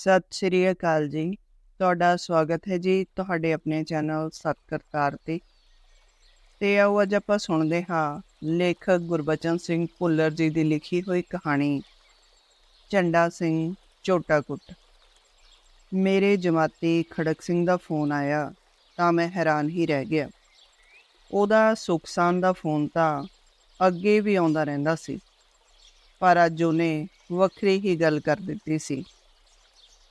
ਸਤਿ ਸ਼੍ਰੀ ਅਕਾਲ ਜੀ। ਤੁਹਾਡਾ ਸਵਾਗਤ ਹੈ ਜੀ ਤੁਹਾਡੇ ਆਪਣੇ ਚੈਨਲ ਸਤਕਰਤਾਰ ਤੇ। ਤੇ ਆਓ ਅੱਜ ਆਪਾਂ ਸੁਣਦੇ ਹਾਂ ਲੇਖਕ ਗੁਰਬਚਨ ਸਿੰਘ ਭੁੱਲਰ ਜੀ ਦੀ ਲਿਖੀ ਹੋਈ ਕਹਾਣੀ, ਝੰਡਾ ਸਿੰਘ ਝੋਟਾਕੁੱਟ। ਮੇਰੇ ਜਮਾਤੀ ਖੜਕ ਸਿੰਘ ਦਾ ਫੋਨ ਆਇਆ ਤਾਂ ਮੈਂ ਹੈਰਾਨ ਹੀ ਰਹਿ ਗਿਆ। ਉਹਦਾ ਸੁਖਸਾਨ ਦਾ ਫੋਨ ਤਾਂ ਅੱਗੇ ਵੀ ਆਉਂਦਾ ਰਹਿੰਦਾ ਸੀ। ਪਰ ਅੱਜ ਉਹਨੇ ਵੱਖਰੀ ਹੀ ਗੱਲ ਕਰ ਦਿੱਤੀ ਸੀ।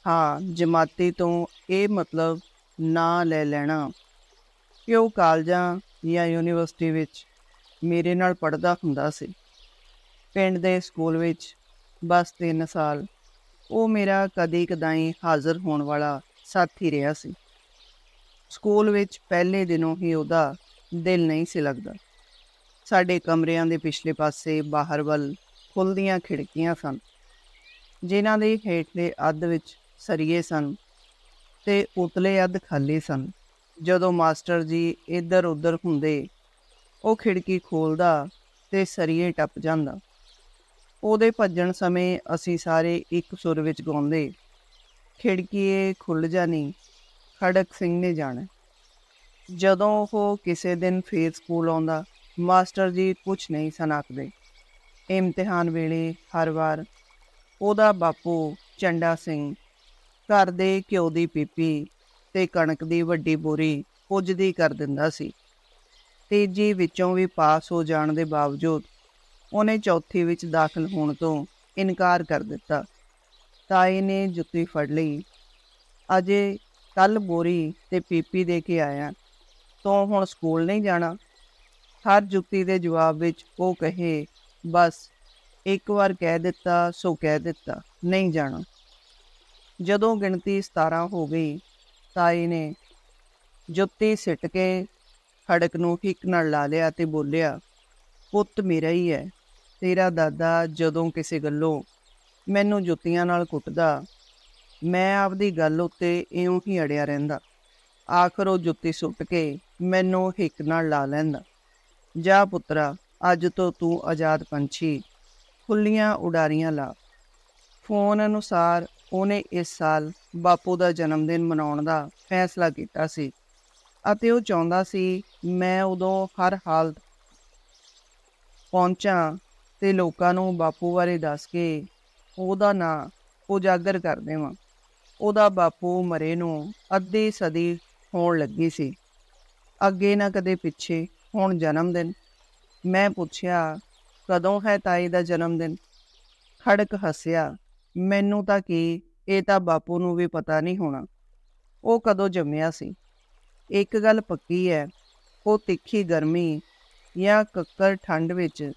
ਹਾਂ, ਜਮਾਤੀ ਤੋਂ ਇਹ ਮਤਲਬ ਨਾ ਲੈ ਲੈਣਾ। ਕਿ ਉਹ ਕਾਲਜਾਂ ਜਾਂ ਯੂਨੀਵਰਸਿਟੀ ਵਿੱਚ ਮੇਰੇ ਨਾਲ ਪੜ੍ਹਦਾ ਹੁੰਦਾ ਸੀ। ਪਿੰਡ ਦੇ ਸਕੂਲ ਵਿੱਚ ਬਸ 3 ਸਾਲ ਉਹ ਮੇਰਾ ਕਦੇ ਕਦਾਈ ਹਾਜ਼ਰ ਹੋਣ ਵਾਲਾ ਸਾਥੀ ਰਿਹਾ ਸੀ। ਸਕੂਲ ਵਿੱਚ ਪਹਿਲੇ ਦਿਨੋਂ ਹੀ ਉਹਦਾ ਦਿਲ ਨਹੀਂ ਸੀ ਲੱਗਦਾ। ਸਾਡੇ ਕਮਰਿਆਂ ਦੇ ਪਿਛਲੇ ਪਾਸੇ ਬਾਹਰ ਵੱਲ ਖੁੱਲਦੀਆਂ ਖਿੜਕੀਆਂ ਸਨ, ਜਿਨ੍ਹਾਂ ਦੇ ਹੇਠਲੇ ਅੱਧ ਵਿੱਚ ਸਰੀਏ ਸਨ ਤੇ ਉਤਲੇ ਅੱਧ ਖਾਲੀ ਸਨ। ਜਦੋਂ ਮਾਸਟਰ ਜੀ ਇੱਧਰ ਉੱਧਰ ਹੁੰਦੇ, ਉਹ ਖਿੜਕੀ ਖੋਲਦਾ ਤੇ ਸਰੀਏ ਟੱਪ ਜਾਂਦਾ। ਉਹਦੇ ਭੱਜਣ ਸਮੇਂ ਅਸੀਂ ਸਾਰੇ ਇੱਕ ਸੁਰ ਵਿੱਚ ਗਾਉਂਦੇ, ਖਿੜਕੀਏ ਖੁੱਲ ਜਾਣੀ ਖੜਕ ਸਿੰਘ ਨੇ ਜਾਣਾ। ਜਦੋਂ ਉਹ ਕਿਸੇ ਦਿਨ ਫੇਰ ਸਕੂਲ ਆਉਂਦਾ, ਮਾਸਟਰ ਜੀ ਕੁਝ ਨਹੀਂ ਸਨ ਆਖਦੇ। ਇਮਤਿਹਾਨ ਵੇਲੇ ਹਰ ਵਾਰ ਉਹਦਾ ਬਾਪੂ ਚੰਡਾ ਸਿੰਘ ਘਰ ਦੇ ਘਿਓ ਦੀ ਪੀਪੀ ਤੇ ਕਣਕ ਦੀ ਵੱਡੀ ਬੋਰੀ ਪੁੱਜਦੀ ਕਰ ਦਿੰਦਾ ਸੀ। ਤੀਜੀ ਵਿੱਚੋਂ ਵੀ ਪਾਸ ਹੋ ਜਾਣ ਦੇ ਬਾਵਜੂਦ ਉਹਨੇ ਚੌਥੀ ਵਿੱਚ ਦਾਖਲ ਹੋਣ ਤੋਂ ਇਨਕਾਰ ਕਰ ਦਿੱਤਾ। ਤਾਈ ਨੇ ਜੁੱਤੀ ਫੜ ਲਈ। ਅਜੇ ਕੱਲ ਬੋਰੀ ਤੇ ਪੀਪੀ ਦੇ ਕੇ ਆਇਆ। ਤੋਂ ਹੁਣ ਸਕੂਲ ਨਹੀਂ ਜਾਣਾ? ਹਰ ਜੁੱਤੀ ਦੇ ਜਵਾਬ ਵਿੱਚ ਉਹ ਕਹੇ, ਬਸ, ਇੱਕ ਵਾਰ ਕਹਿ ਦਿੱਤਾ, ਸੋ ਕਹਿ ਦਿੱਤਾ, ਨਹੀਂ ਜਾਣਾ। ਜਦੋਂ ਗਿਣਤੀ 17 ਹੋ ਗਈ ਤਾਈ ਨੇ ਜੁੱਤੀ ਸਿੱਟ ਕੇ ਖੜਕ ਨੂੰ ਹਿੱਕ ਨਾਲ ਲਾ ਲਿਆ ਤੇ ਬੋਲਿਆ, ਪੁੱਤ ਮੇਰਾ ਹੀ ਹੈ, ਤੇਰਾ ਦਾਦਾ ਜਦੋਂ ਕਿਸੇ ਗੱਲੋਂ ਮੈਨੂੰ ਜੁੱਤੀਆਂ ਨਾਲ ਕੁੱਟਦਾ, ਮੈਂ ਆਪਦੀ ਗੱਲ ਉੱਤੇ ਇਉਂ ਹੀ ਅੜਿਆ ਰਹਿੰਦਾ। ਆਖਰ ਉਹ ਜੁੱਤੀ ਸੁੱਟ ਕੇ ਮੈਨੂੰ ਹਿੱਕ ਨਾਲ ਲਾ ਲੈਂਦਾ। ਜਾ ਪੁੱਤਰਾ, ਅੱਜ ਤੋਂ ਤੂੰ ਆਜ਼ਾਦ ਪੰਛੀ, ਖੁੱਲੀਆਂ ਉਡਾਰੀਆਂ ਲਾ। ਫੋਨ ਅਨੁਸਾਰ ਉਹਨੇ ਇਸ ਸਾਲ ਬਾਪੂ ਦਾ ਜਨਮ ਦਿਨ ਮਨਾਉਣ ਦਾ ਫੈਸਲਾ ਕੀਤਾ ਸੀ ਅਤੇ ਉਹ ਚਾਹੁੰਦਾ ਸੀ, ਮੈਂ ਉਦੋਂ ਹਰ ਹਾਲਤ ਪਹੁੰਚਾਂ ਤੇ ਲੋਕਾਂ ਨੂੰ ਬਾਪੂ ਬਾਰੇ ਦੱਸ ਕੇ ਉਹਦਾ ਨਾਂ ਉਜਾਗਰ ਕਰ ਦੇਵਾਂ। ਉਹਦਾ ਬਾਪੂ ਮਰੇ ਨੂੰ ਅੱਧੀ ਸਦੀ ਹੋਣ ਲੱਗੀ ਸੀ। ਅੱਗੇ ਨਾ ਕਦੇ ਪਿੱਛੇ ਹੁਣ ਜਨਮ ਦਿਨ ਮੈਂ ਪੁੱਛਿਆ, ਕਦੋਂ ਹੈ ਤਾਈ ਦਾ ਜਨਮ ਦਿਨ ਖੜਕ ਹੱਸਿਆ ਮੈਨੂੰ ਤਾਂ ਕੀ, ਇਹ ਤਾਂ ਬਾਪੂ ਨੂੰ ਵੀ ਪਤਾ ਨਹੀਂ ਹੋਣਾ। ਉਹ ਕਦੋਂ ਜੰਮਿਆ ਸੀ? ਇੱਕ ਗੱਲ ਪੱਕੀ ਹੈ ਉਹ ਤਿੱਖੀ ਗਰਮੀ ਜਾਂ ਕੱਕਰ ਠੰਡ ਵਿੱਚ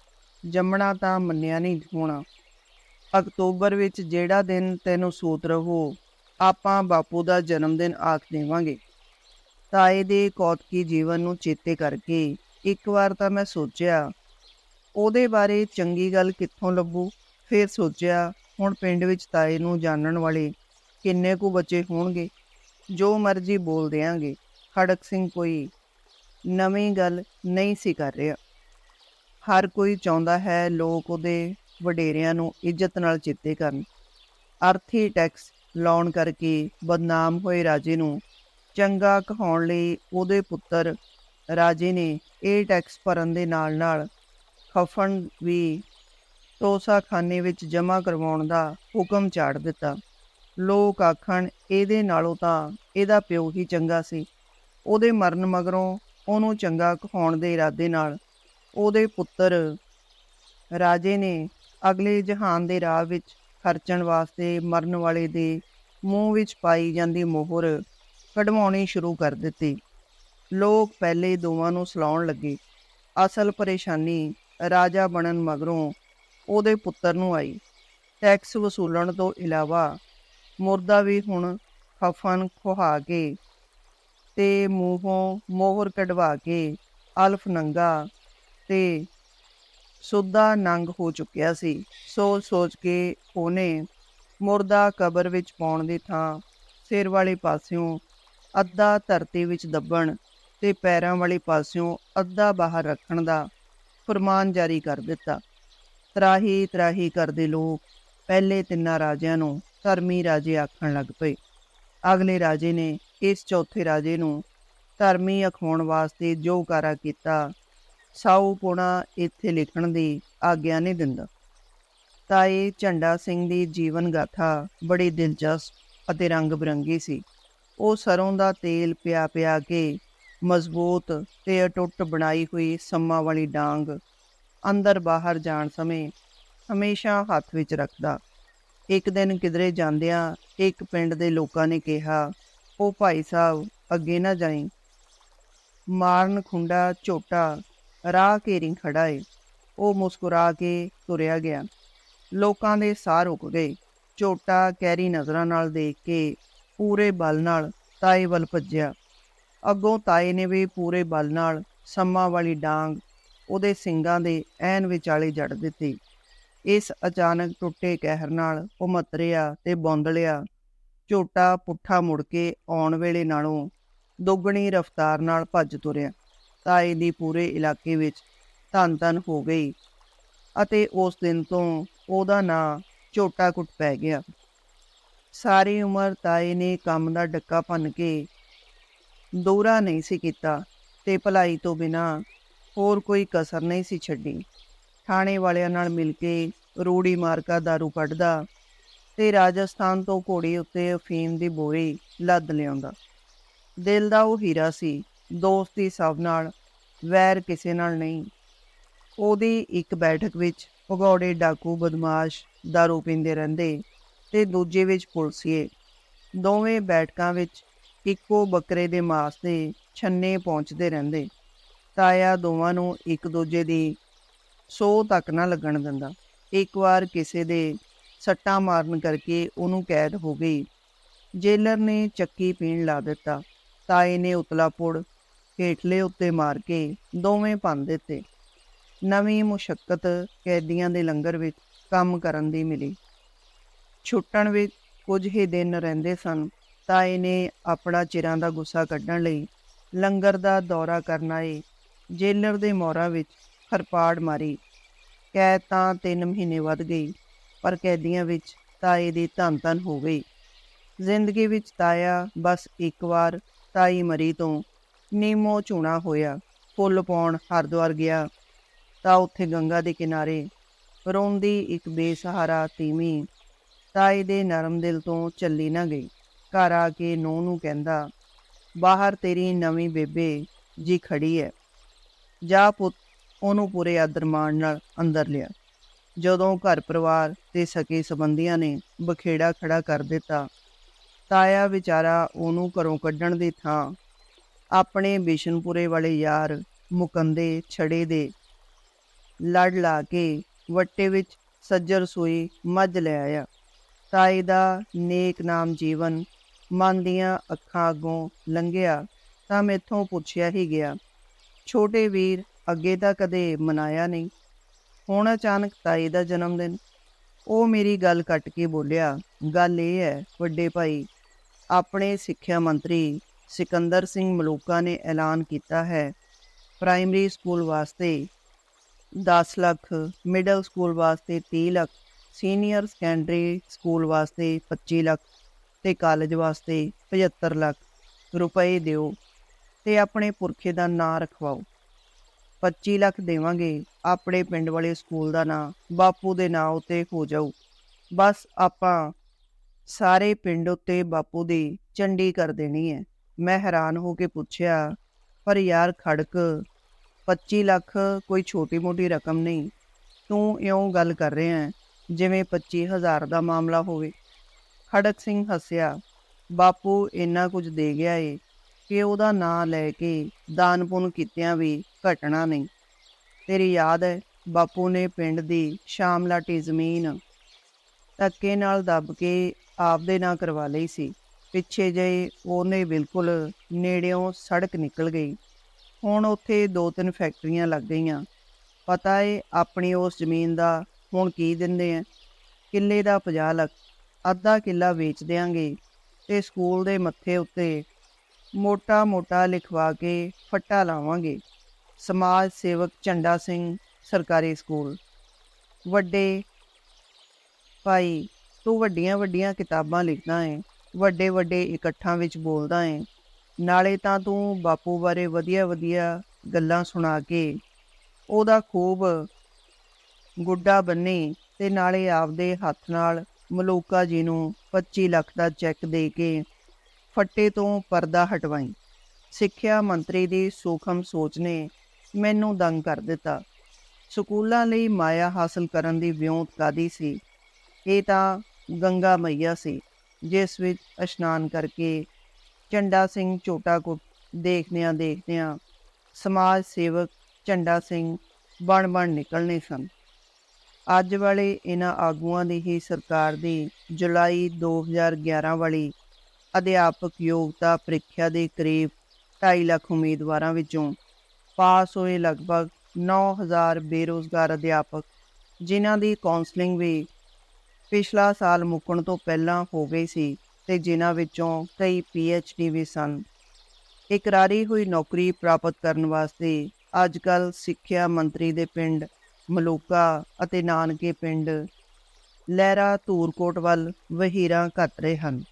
ਜੰਮਣਾ ਤਾਂ ਮੰਨਿਆ ਨਹੀਂ ਹੋਣਾ। ਅਕਤੂਬਰ ਵਿੱਚ ਜਿਹੜਾ ਦਿਨ ਤੈਨੂੰ ਸੂਤ ਰਹੋ, ਆਪਾਂ ਬਾਪੂ ਦਾ ਜਨਮ ਦਿਨ ਆਖ ਦੇਵਾਂਗੇ। ਤਾਏ ਦੇ ਕੌਤਕੀ ਜੀਵਨ ਨੂੰ ਚੇਤੇ ਕਰਕੇ ਇੱਕ ਵਾਰ ਤਾਂ ਮੈਂ ਸੋਚਿਆ, ਉਹਦੇ ਬਾਰੇ ਚੰਗੀ ਗੱਲ ਕਿੱਥੋਂ ਲੱਭੂ? ਫਿਰ ਸੋਚਿਆ ਹੁਣ ਪਿੰਡ ਵਿੱਚ ਤਾਏ ਨੂੰ ਜਾਣਨ ਵਾਲੇ ਕਿੰਨੇ ਕੁ ਬੱਚੇ ਹੋਣਗੇ, ਜੋ ਮਰਜ਼ੀ ਬੋਲ ਦਿਆਂਗੇ ਖੜਕ ਸਿੰਘ ਕੋਈ ਨਵੀਂ ਗੱਲ ਨਹੀਂ ਸੀ ਕਰ ਰਿਹਾ। ਹਰ ਕੋਈ ਚਾਹੁੰਦਾ ਹੈ ਲੋਕ ਉਹਦੇ ਵਡੇਰਿਆਂ ਨੂੰ ਇੱਜ਼ਤ ਨਾਲ ਚਿੱਤੇ ਕਰਨ। ਅਰਥੀ ਟੈਕਸ ਲਾਉਣ ਕਰਕੇ ਬਦਨਾਮ ਹੋਏ ਰਾਜੇ ਨੂੰ ਚੰਗਾ ਕਹਾਉਣ ਲਈ ਉਹਦੇ ਪੁੱਤਰ ਰਾਜੇ ਨੇ ਇਹ ਟੈਕਸ ਭਰਨ ਦੇ ਨਾਲ-ਨਾਲ ਖਫਣ ਵੀ ਤੋਸਾਖਾਨੇ ਵਿੱਚ ਜਮ੍ਹਾਂ ਕਰਵਾਉਣ ਦਾ ਹੁਕਮ ਚਾੜ ਦਿੱਤਾ। ਲੋਕ ਆਖਣ, ਇਹਦੇ ਨਾਲੋਂ ਤਾਂ ਇਹਦਾ ਪਿਓ ਹੀ ਚੰਗਾ ਸੀ। ਉਹਦੇ ਮਰਨ ਮਗਰੋਂ ਉਹਨੂੰ ਚੰਗਾ ਕਹਾਉਣ ਦੇ ਇਰਾਦੇ ਨਾਲ ਉਹਦੇ ਪੁੱਤਰ ਰਾਜੇ ਨੇ ਅਗਲੇ ਜਹਾਨ ਦੇ ਰਾਹ ਵਿੱਚ ਖਰਚਣ ਵਾਸਤੇ ਮਰਨ ਵਾਲੇ ਦੇ ਮੂੰਹ ਵਿੱਚ ਪਾਈ ਜਾਂਦੀ ਮੋਹਰ ਕਢਵਾਉਣੀ ਸ਼ੁਰੂ ਕਰ ਦਿੱਤੀ। ਲੋਕ ਪਹਿਲੇ ਦੋਵਾਂ ਨੂੰ ਸਲਾਉਣ ਲੱਗੇ। ਅਸਲ ਪਰੇਸ਼ਾਨੀ ਰਾਜਾ ਬਣਨ ਮਗਰੋਂ ਉਹਦੇ ਪੁੱਤਰ ਨੂੰ ਆਈ। ਟੈਕਸ ਵਸੂਲਣ ਤੋਂ ਇਲਾਵਾ ਮੁਰਦਾ ਵੀ ਹੁਣ ਖਫਨ ਖੁਹਾ ਕੇ ਤੇ ਮੂੰਹੋਂ ਮੋਹਰ ਕਢਵਾ ਕੇ ਅਲਫ ਨੰਗਾ ਤੇ ਸੁੱਦਾ ਨੰਗ ਹੋ ਚੁੱਕਿਆ ਸੀ। ਸੋਚ ਸੋਚ ਕੇ ਉਹਨੇ ਮੁਰਦਾ ਕਬਰ ਵਿੱਚ ਪਾਉਣ ਦੀ ਥਾਂ ਸਿਰ ਵਾਲੇ ਪਾਸਿਓਂ ਅੱਧਾ ਧਰਤੀ ਵਿੱਚ ਦੱਬਣ ਤੇ ਪੈਰਾਂ ਵਾਲੇ ਪਾਸਿਓਂ ਅੱਧਾ ਬਾਹਰ ਰੱਖਣ ਦਾ ਫਰਮਾਨ ਜਾਰੀ ਕਰ ਦਿੱਤਾ। ਤਰਾਹੀ ਤਰਾਹੀ ਕਰਦੇ ਲੋਕ ਪਹਿਲੇ ਤਿੰਨਾਂ ਰਾਜਿਆਂ ਨੂੰ ਧਰਮੀ ਰਾਜੇ ਆਖਣ ਲੱਗ ਪਏ। ਅਗਲੇ ਰਾਜੇ ਨੇ ਇਸ ਚੌਥੇ ਰਾਜੇ ਨੂੰ ਧਰਮੀ ਅਖਾਉਣ ਵਾਸਤੇ ਜੋ ਕਾਰਾ ਕੀਤਾ, ਸਾਊ ਪੁਣਾ ਇੱਥੇ ਲਿਖਣ ਦੀ ਆਗਿਆ ਨਹੀਂ ਦਿੰਦਾ। ਤਾਏ ਝੰਡਾ ਸਿੰਘ ਦੀ ਜੀਵਨ ਗਾਥਾ ਬੜੀ ਦਿਲਚਸਪ ਅਤੇ ਰੰਗ ਬਰੰਗੀ ਸੀ। ਉਹ ਸਰੋਂ ਦਾ ਤੇਲ ਪਿਆ ਪਿਆ ਕੇ ਮਜ਼ਬੂਤ ਤੇ ਅਟੁੱਟ ਬਣਾਈ ਹੋਈ ਸੰਮਾਂ ਵਾਲੀ ਡਾਂਗ ਅੰਦਰ ਬਾਹਰ ਜਾਣ ਸਮੇਂ ਹਮੇਸ਼ਾ ਹੱਥ ਵਿੱਚ ਰੱਖਦਾ। ਇੱਕ ਦਿਨ ਕਿਧਰੇ ਜਾਂਦਿਆਂ ਇੱਕ ਪਿੰਡ ਦੇ ਲੋਕਾਂ ਨੇ ਕਿਹਾ, ਉਹ ਭਾਈ ਸਾਹਿਬ, ਅੱਗੇ ਨਾ ਜਾਈਂ। ਮਾਰਨ ਖੁੰਡਾ ਝੋਟਾ ਰਾਹ ਘੇਰੀ ਖੜਾ ਏ। ਉਹ ਮੁਸਕਰਾ ਕੇ ਤੁਰਿਆ ਗਿਆ। ਲੋਕਾਂ ਦੇ ਸਾਹ ਰੁਕ ਗਏ। ਝੋਟਾ ਕੈਰੀ ਨਜ਼ਰਾਂ ਨਾਲ ਦੇਖ ਕੇ ਪੂਰੇ ਬਲ ਨਾਲ ਤਾਏ ਵੱਲ ਭੱਜਿਆ। ਅੱਗੋਂ ਤਾਏ ਨੇ ਵੀ ਪੂਰੇ ਬਲ ਨਾਲ ਸੰਮਾਂ ਵਾਲੀ ਡਾਂਗ ਉਹਦੇ ਸਿੰਘਾਂ ਦੇ ਐਨ ਵਿਚਾਲੇ ਜੜ ਦਿੱਤੀ। ਇਸ ਅਚਾਨਕ ਟੁੱਟੇ ਕਹਿਰ ਨਾਲ ਉਹ ਮਤਰਿਆ ਤੇ ਬੌਂਦਲਿਆ, ਝੋਟਾ ਪੁੱਠਾ ਮੁੜ ਕੇ ਆਉਣ ਵੇਲੇ ਨਾਲੋਂ ਦੁੱਗਣੀ ਰਫ਼ਤਾਰ ਨਾਲ ਭੱਜ ਤੁਰਿਆ। ਤਾਏ ਦੀ ਪੂਰੇ ਇਲਾਕੇ ਵਿੱਚ ਧੰਨ ਧੰਨ ਹੋ ਗਈ ਅਤੇ ਉਸ ਦਿਨ ਤੋਂ ਉਹਦਾ ਨਾਂ ਝੋਟਾ ਕੁੱਟ ਪੈ ਗਿਆ। ਸਾਰੀ ਉਮਰ ਤਾਏ ਨੇ ਕੰਮ ਦਾ ਡੱਕਾ ਭੰਨ ਕੇ ਦੂਰਾ ਨਹੀਂ ਸੀ ਕੀਤਾ ਤੇ ਭਲਾਈ ਤੋਂ ਬਿਨਾ ਹੋਰ ਕੋਈ ਕਸਰ ਨਹੀਂ ਸੀ ਛੱਡੀ ਥਾਣੇ ਵਾਲਿਆਂ ਨਾਲ ਮਿਲ ਕੇ ਰੂੜੀ ਮਾਰਕਾ दारू ਕੱਢਦਾ ਤੇ ਰਾਜਸਥਾਨ ਤੋਂ ਘੋੜੀ ਉੱਤੇ ਅਫੀਮ ਦੀ ਬੋਰੀ ਲੱਦ ਲਿਆਉਂਦਾ ਦਿਲ ਦਾ ਉਹ ਹੀਰਾ ਸੀ ਦੋਸਤੀ ਸਭ ਨਾਲ ਵੈਰ ਕਿਸੇ ਨਾਲ ਨਹੀਂ ਉਹਦੀ ਇੱਕ ਬੈਠਕ ਵਿੱਚ ਭਗੌੜੇ ਡਾਕੂ ਬਦਮਾਸ਼ दारू ਪੀਂਦੇ ਰਹਿੰਦੇ ਤੇ ਦੂਜੇ ਵਿੱਚ ਪੁਲਸੀਏ ਦੋਵੇਂ ਬੈਠਕਾਂ ਵਿੱਚ ਇੱਕੋ ਬੱਕਰੇ ਦੇ ਮਾਸ ਦੇ ਛੰਨੇ ਪਹੁੰਚਦੇ ਰਹਿੰਦੇ ਤਾਇਆ ਦੋਵਾਂ ਨੂੰ ਇੱਕ ਦੂਜੇ ਦੀ ਸੋ ਤੱਕ ਨਾ ਲੱਗਣ ਦਿੰਦਾ। ਇੱਕ ਵਾਰ ਕਿਸੇ ਦੇ ਸੱਟਾਂ ਮਾਰਨ ਕਰਕੇ ਉਹਨੂੰ ਕੈਦ ਹੋ ਗਈ। ਜੇਲਰ ਨੇ ਚੱਕੀ ਪੀਣ ਲਾ ਦਿੱਤਾ। ਤਾਏ ਨੇ ਉਤਲਾ ਪੁੜ ਹੇਠਲੇ ਉੱਤੇ ਮਾਰ ਕੇ ਦੋਵੇਂ ਭੰਨ ਦਿੱਤੇ। ਨਵੀਂ ਮੁਸ਼ਕਲ ਕੈਦੀਆਂ ਦੇ ਲੰਗਰ ਵਿੱਚ ਕੰਮ ਕਰਨ ਦੀ ਮਿਲੀ। ਛੁੱਟਣ ਵਿੱਚ ਕੁਝ ਹੀ ਦਿਨ ਰਹਿੰਦੇ ਸਨ। ਤਾਏ ਨੇ ਆਪਣਾ ਚਿਰਾਂ ਦਾ ਗੁੱਸਾ ਕੱਢਣ ਲਈ ਲੰਗਰ ਦਾ ਦੌਰਾ ਕਰਨਾ ਏ ਜੇਲਰ ਦੇ ਮੋਹਰਾਂ ਵਿੱਚ ਖਰਪਾੜ ਮਾਰੀ। ਕੈਦ ਤਾਂ 3 ਮਹੀਨੇ ਵੱਧ ਗਈ, ਪਰ ਕੈਦੀਆਂ ਵਿੱਚ ਤਾਏ ਦੀ ਧੰਨ ਧੰਨ ਹੋ ਗਈ। ਜ਼ਿੰਦਗੀ ਵਿੱਚ ਤਾਇਆ ਬਸ ਇੱਕ ਵਾਰ ਤਾਈ ਮਰੀ ਤੋਂ ਨੀਮੋ ਚੂਣਾ ਹੋਇਆ, ਫੁੱਲ ਪਾਉਣ ਹਰਦੁਆਰ ਗਿਆ। ਤਾਂ ਉੱਥੇ ਗੰਗਾ ਦੇ ਕਿਨਾਰੇ ਰੋਂਦੀ ਇੱਕ ਬੇਸਹਾਰਾ ਤੀਵੀਂ ਤਾਏ ਦੇ ਨਰਮ ਦਿਲ ਤੋਂ ਚੱਲੀ ਨਾ ਗਈ। ਘਰ ਆ ਕੇ ਨੂੰਹ ਨੂੰ ਕਹਿੰਦਾ, ਬਾਹਰ ਤੇਰੀ ਨਵੀਂ ਬੇਬੇ ਜੀ ਖੜੀ ਹੈ ਜਾ ਪੁੱਤ ਉਹਨੂੰ ਪੂਰੇ ਆਦਰ ਮਾਣ ਨਾਲ ਅੰਦਰ ਲਿਆ। ਜਦੋਂ ਘਰ ਪਰਿਵਾਰ ਤੇ ਸਕੇ ਸੰਬੰਧੀਆਂ ਨੇ ਬਖੇੜਾ ਖੜਾ ਕਰ ਦਿੱਤਾ, ਤਾਇਆ ਵਿਚਾਰਾ ਉਹਨੂੰ ਘਰੋਂ ਕੱਢਣ ਦੀ ਥਾਂ ਆਪਣੇ ਬਿਸ਼ਨਪੁਰੇ ਵਾਲੇ ਯਾਰ ਮੁਕੰਦੇ ਛੜੇ ਦੇ ਲੜ ਲਾ ਕੇ ਵੱਟੇ ਵਿੱਚ ਸੱਜਰ ਸੋਈ ਮੱਝ ਲੈ ਆਇਆ। ਤਾਏ ਦਾ ਨੇਕ ਨਾਮ ਜੀਵਨ ਮਨ ਦੀਆਂ ਅੱਖਾਂ ਅੱਗੋਂ ਲੰਘਿਆ ਤਾਂ ਮੈਥੋਂ ਪੁੱਛਿਆ ਹੀ ਗਿਆ ਛੋਟੇ ਵੀਰ ਅੱਗੇ ਤਾਂ ਕਦੇ ਮਨਾਇਆ ਨਹੀਂ। ਹੁਣ ਅਚਾਨਕ ਤਾਏ ਦਾ ਜਨਮ ਦਿਨ। ਉਹ ਮੇਰੀ ਗੱਲ ਕੱਟ ਕੇ ਬੋਲਿਆ, ਗੱਲ ਇਹ ਹੈ ਵੱਡੇ ਭਾਈ, ਆਪਣੇ ਸਿੱਖਿਆ ਮੰਤਰੀ ਸਿਕੰਦਰ ਸਿੰਘ ਮਲੂਕਾ ਨੇ ਐਲਾਨ ਕੀਤਾ ਹੈ ਪ੍ਰਾਇਮਰੀ ਸਕੂਲ ਵਾਸਤੇ 10 ਲੱਖ, ਮਿਡਲ ਸਕੂਲ ਵਾਸਤੇ 30 ਲੱਖ, ਸੀਨੀਅਰ ਸੈਕੰਡਰੀ ਸਕੂਲ ਵਾਸਤੇ 25 ਲੱਖ ਤੇ ਕਾਲਜ ਵਾਸਤੇ 75 ਲੱਖ ਰੁਪਏ ਦਿਓ। ਤੇ ਆਪਣੇ ਪੁਰਖੇ ਦਾ ਨਾਂ ਰਖਵਾਓ। 25 ਲੱਖ ਦੇਵਾਂਗੇ, ਆਪਣੇ ਪਿੰਡ ਵਾਲੇ ਸਕੂਲ ਦਾ ਨਾਂ, ਬਾਪੂ ਦੇ ਨਾਂ ਉੱਤੇ ਹੋ ਜਾਊ। ਬਸ ਆਪਾਂ ਸਾਰੇ ਪਿੰਡ ਉੱਤੇ ਬਾਪੂ ਦੀ ਚੰਡੀ ਕਰ ਦੇਣੀ ਹੈ ਮੈਂ ਹੈਰਾਨ ਹੋ ਕੇ ਪੁੱਛਿਆ, ਪਰ ਯਾਰ ਖੜਕ 25 ਲੱਖ ਕੋਈ ਛੋਟੀ-ਮੋਟੀ ਰਕਮ ਨਹੀਂ। ਤੂੰ ਇਉਂ ਗੱਲ ਕਰ ਰਿਹਾ ਹੈ ਜਿਵੇਂ 25000 ਦਾ ਮਾਮਲਾ ਹੋਵੇ। ਖੜਕ ਸਿੰਘ ਹੱਸਿਆ, ਬਾਪੂ, ਇੰਨਾ ਕੁਝ ਦੇ ਗਿਆ ਏ। ਕਿ ਉਹਦਾ ਨਾਂ ਲੈ ਕੇ ਦਾਨ ਪੁੰਨ ਕੀਤਿਆਂ ਵੀ ਘਟਣਾ ਨਹੀਂ। ਤੇਰੀ ਯਾਦ ਹੈ, ਬਾਪੂ ਨੇ ਪਿੰਡ ਦੀ ਸ਼ਾਮਲਾਟੀ ਜ਼ਮੀਨ ਧੱਕੇ ਨਾਲ ਦੱਬ ਕੇ ਆਪਦੇ ਨਾਂ ਕਰਵਾ ਲਈ ਸੀ। ਪਿੱਛੇ ਜੇ ਉਹਨੇ ਬਿਲਕੁਲ ਨੇੜਿਓਂ ਸੜਕ ਨਿਕਲ ਗਈ। ਹੁਣ ਉੱਥੇ ਦੋ ਤਿੰਨ ਫੈਕਟਰੀਆਂ ਲੱਗ ਗਈਆਂ। ਪਤਾ ਏ ਆਪਣੀ ਉਸ ਜ਼ਮੀਨ ਦਾ ਹੁਣ ਕੀ ਦਿੰਦੇ ਆ ਕਿੱਲੇ ਦਾ 50 ਲੱਖ, ਅੱਧਾ ਕਿੱਲਾ ਵੇਚ ਦਿਆਂਗੇ ਤੇ ਸਕੂਲ ਦੇ ਮੱਥੇ ਉੱਤੇ ਮੋਟਾ ਮੋਟਾ ਲਿਖਵਾ ਕੇ ਫੱਟਾ ਲਾਵਾਂਗੇ। ਸਮਾਜ ਸੇਵਕ ਝੰਡਾ ਸਿੰਘ, ਸਰਕਾਰੀ ਸਕੂਲ। ਵੱਡੇ ਭਾਈ ਤੂੰ ਵੱਡੀਆਂ ਵੱਡੀਆਂ ਕਿਤਾਬਾਂ ਲਿਖਦਾ ਏ ਵੱਡੇ ਵੱਡੇ ਇਕੱਠਾਂ ਵਿੱਚ ਬੋਲਦਾ ਏ। ਨਾਲੇ ਤਾਂ ਤੂੰ ਬਾਪੂ ਬਾਰੇ ਵਧੀਆ ਵਧੀਆ ਗੱਲਾਂ ਸੁਣਾ ਕੇ ਉਹਦਾ ਖੂਬ ਗੁੱਡਾ ਬੰਨੇ ਤੇ ਨਾਲੇ ਆਪਦੇ ਹੱਥ ਨਾਲ ਮਲੂਕਾ ਜੀ ਨੂੰ 25 ਲੱਖ ਦਾ ਚੈੱਕ ਦੇ ਕੇ ਫੱਟੇ ਤੋਂ ਪਰਦਾ ਹਟਵਾਈ। ਸਿੱਖਿਆ ਮੰਤਰੀ ਦੀ ਸੂਖਮ ਸੋਚ ਨੇ ਮੈਨੂੰ ਦੰਗ ਕਰ ਦਿੱਤਾ। ਸਕੂਲਾਂ ਲਈ ਮਾਇਆ ਹਾਸਲ ਕਰਨ ਦੀ ਵਿਉਂਤ ਕਾਦੀ ਸੀ? ਇਹ ਤਾਂ ਗੰਗਾ ਮਈਆ ਸੀ, ਜਿਸ ਵਿੱਚ ਇਸ਼ਨਾਨ ਕਰਕੇ ਚੰਡਾ ਸਿੰਘ ਝੋਟਾਕੁੱਟ ਦੇਖਦਿਆਂ ਦੇਖਦਿਆਂ ਸਮਾਜ ਸੇਵਕ ਚੰਡਾ ਸਿੰਘ ਬਣ ਬਣ ਨਿਕਲਣੇ ਸਨ। ਅੱਜ ਵਾਲੇ ਇਹਨਾਂ ਆਗੂਆਂ ਦੀ ਹੀ ਸਰਕਾਰ ਦੀ ਜੁਲਾਈ 2011 ਵਾਲੀ ਅਧਿਆਪਕ ਯੋਗਤਾ ਪ੍ਰੀਖਿਆ ਦੇ ਕਰੀਬ 2.5 ਲੱਖ ਉਮੀਦਵਾਰਾਂ ਵਿੱਚੋਂ ਪਾਸ ਹੋਏ ਲਗਭਗ 9000 ਬੇਰੋਜ਼ਗਾਰ ਅਧਿਆਪਕ, ਜਿਨ੍ਹਾਂ ਦੀ ਕਾਉਂਸਲਿੰਗ ਵੀ ਪਿਛਲਾ ਸਾਲ ਮੁੱਕਣ ਤੋਂ ਪਹਿਲਾਂ ਹੋ ਗਈ ਸੀ ਤੇ ਜਿਨ੍ਹਾਂ ਵਿੱਚੋਂ ਕਈ ਡੀ ਵੀ ਸਨ। ਇਕਰਾਰੀ ਹੋਈ ਨੌਕਰੀ ਪ੍ਰਾਪਤ ਕਰਨ ਵਾਸਤੇ ਅੱਜਕੱਲ ਸਿੱਖਿਆ ਮੰਤਰੀ ਦੇ ਪਿੰਡ ਮਲੋਕਾ ਅਤੇ ਨਾਨਕੇ ਪਿੰਡ ਲਹਿਰਾ ਧੂਰਕੋਟ ਵੱਲ ਵਹੀਰਾਂ ਘੱਟ ਰਹੇ ਹਨ।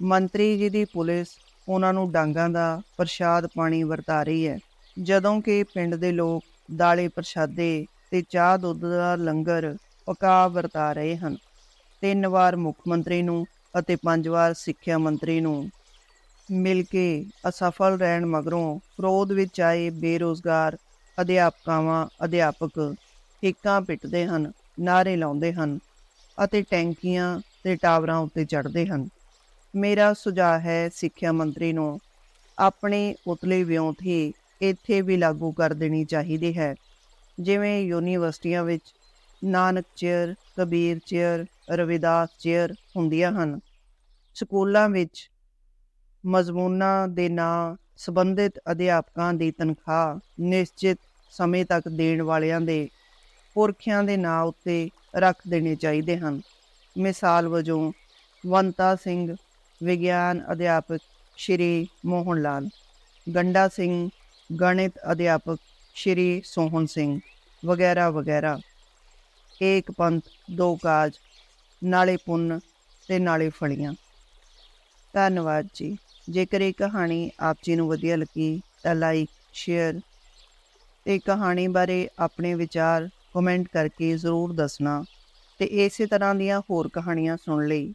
ਮੰਤਰੀ ਜੀ ਦੀ ਪੁਲਿਸ ਉਹਨਾਂ ਨੂੰ ਡਾਂਗਾਂ ਦਾ ਪ੍ਰਸ਼ਾਦ ਪਾਣੀ ਵਰਤਾ ਰਹੀ ਹੈ। ਜਦੋਂ ਕਿ ਪਿੰਡ ਦੇ ਲੋਕ ਦਾਲੇ ਪ੍ਰਸ਼ਾਦੇ ਤੇ ਚਾਹ ਦੁੱਧ ਦਾ ਲੰਗਰ ਪਕਾ ਵਰਤਾ ਰਹੇ ਹਨ। ਤਿੰਨ ਵਾਰ ਮੁੱਖ ਮੰਤਰੀ ਨੂੰ ਅਤੇ ਪੰਜ ਵਾਰ ਸਿੱਖਿਆ ਮੰਤਰੀ ਨੂੰ ਮਿਲ ਕੇ ਅਸਫਲ ਰਹਿਣ ਮਗਰੋਂ ਵਿਰੋਧ ਵਿੱਚ ਆਏ ਬੇਰੋਜ਼ਗਾਰ ਅਧਿਆਪਕਾਵਾਂ ਅਧਿਆਪਕ ਹਿੱਕਾਂ ਪਿੱਟਦੇ ਹਨ ਨਾਰੇ ਲਾਉਂਦੇ ਹਨ ਅਤੇ ਟੈਂਕੀਆਂ ਤੇ ਟਾਵਰਾਂ ਉੱਤੇ ਚੜ੍ਹਦੇ ਹਨ। ਮੇਰਾ ਸੁਝਾਅ ਹੈ ਸਿੱਖਿਆ ਮੰਤਰੀ ਨੂੰ, ਆਪਣੇ ਉਤਲੇ ਵਿਉਂਤ ਹੀ ਇੱਥੇ ਵੀ ਲਾਗੂ ਕਰ ਦੇਣੀ ਚਾਹੀਦੀ ਹੈ। ਜਿਵੇਂ ਯੂਨੀਵਰਸਿਟੀਆਂ ਵਿੱਚ Nanak chair, Kabir chair, Ravidas chair ਹੁੰਦੀਆਂ ਹਨ। ਸਕੂਲਾਂ ਵਿੱਚ ਮਜ਼ਮੂਨਾਂ ਦੇ ਨਾਂ ਸੰਬੰਧਿਤ ਅਧਿਆਪਕਾਂ ਦੀ ਤਨਖਾਹ ਨਿਸ਼ਚਿਤ ਸਮੇਂ ਤੱਕ ਦੇਣ ਵਾਲਿਆਂ ਦੇ ਪੁਰਖਿਆਂ ਦੇ ਨਾਂ ਉੱਤੇ ਰੱਖ ਦੇਣੇ ਚਾਹੀਦੇ ਹਨ। ਮਿਸਾਲ ਵਜੋਂ ਵੰਤਾ ਸਿੰਘ ਵਿਗਿਆਨ ਅਧਿਆਪਕ ਸ਼੍ਰੀ ਮੋਹਨ ਲਾਲ, ਗੰਡਾ ਸਿੰਘ, ਗਣਿਤ ਅਧਿਆਪਕ ਸ਼੍ਰੀ ਸੋਹਣ ਸਿੰਘ, ਵਗੈਰਾ ਵਗੈਰਾ। ਏਕ ਪੰਥ, ਦੋ ਕਾਜ, ਨਾਲੇ ਪੁੰਨ ਤੇ ਨਾਲੇ ਫਲੀਆਂ। ਧੰਨਵਾਦ ਜੀ। ਜੇਕਰ ਇਹ ਕਹਾਣੀ ਆਪ ਜੀ ਨੂੰ ਵਧੀਆ ਲੱਗੀ ਤਾਂ ਲਾਈਕ, ਸ਼ੇਅਰ ਤੇ ਕਹਾਣੀ ਬਾਰੇ ਆਪਣੇ ਵਿਚਾਰ ਕਮੈਂਟ ਕਰਕੇ ਜ਼ਰੂਰ ਦੱਸਣਾ ਤੇ ਇਸੇ ਤਰ੍ਹਾਂ ਦੀਆਂ ਹੋਰ ਕਹਾਣੀਆਂ ਸੁਣ ਲਈ